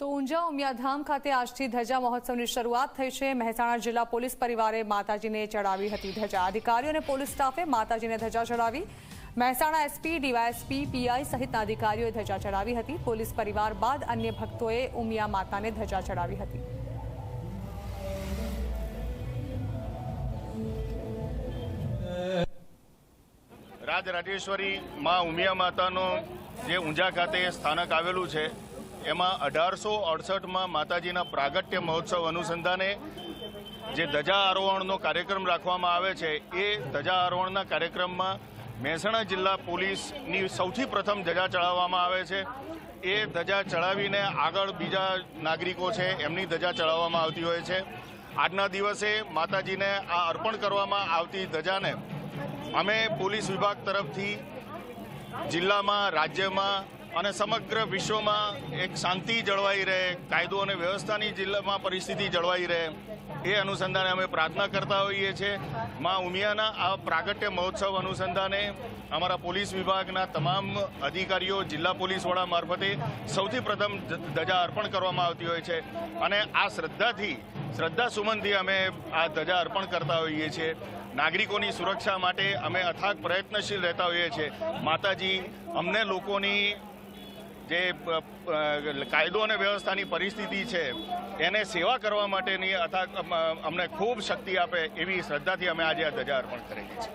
તો ઊંઝા ઉમિયાધામ ખાતે આજથી ધજા મહોત્સવની શરૂઆત થઈ છે. મહેસાણા જિલ્લા પોલીસ પરિવારે માતાજીને ચડાવી હતી ધજા. અધિકારીઓ અને પોલીસ સ્ટાફે માતાજીને ધજા ચડાવી. મહેસાણા એસપી, ડીવાયએસપી, પીઆઈ સહિતના અધિકારીઓએ ધજા ચડાવી હતી. પોલીસ પરિવાર બાદ અન્ય ભક્તોએ ઉમિયા માતાને ધજા ચડાવી હતી. રાજરાજેશ્વરી માં ઉમિયા માતાનું જે ઊંઝા ખાતે સ્થાનક આવેલું છે એમાં અઢારસો અડસઠમાં માતાજીના પ્રાગટ્ય મહોત્સવ અનુસંધાને જે ધજા આરોહણનો કાર્યક્રમ રાખવામાં આવે છે, એ ધજા આરોહણના કાર્યક્રમમાં મહેસાણા જિલ્લા પોલીસની સૌથી પ્રથમ ધજા ચડાવવામાં આવે છે. એ ધજા ચડાવીને આગળ બીજા નાગરિકો છે, એમની ધજા ચડાવવામાં આવતી હોય છે. આજના દિવસે માતાજીને આ અર્પણ કરવામાં આવતી ધજાને અમે પોલીસ વિભાગ તરફથી જિલ્લામાં, રાજ્યમાં અને સમગ્ર વિશ્વમાં એક શાંતિ જળવાઈ રહે, કાયદો અને વ્યવસ્થાની જિલ્લામાં પરિસ્થિતિ જળવાઈ રહે, એ અનુસંધાને અમે પ્રાર્થના કરતા હોઈએ છીએ. માં ઉમિયાના આ પ્રાગટ્ય મહોત્સવ અનુસંધાને અમારા પોલીસ વિભાગના તમામ અધિકારીઓ, જિલ્લા પોલીસ વડા મારફતે સૌથી પ્રથમ ધજા અર્પણ કરવામાં આવતી હોય છે. અને આ શ્રદ્ધાથી, શ્રદ્ધા સુમનથી અમે આ ધજા અર્પણ કરતા હોઈએ છીએ. નાગરિકોની સુરક્ષા માટે અમે અથાગ પ્રયત્નશીલ રહેતા હોઈએ છીએ. માતાજી, અમને લોકોની જે કાયદો અને વ્યવસ્થાની પરિસ્થિતિ છે, એને સેવા કરવા માટેની અથાક અમને ખૂબ શક્તિ આપે એવી શ્રદ્ધાથી અમે આજે આ ધજા અર્પણ કરેલી છે.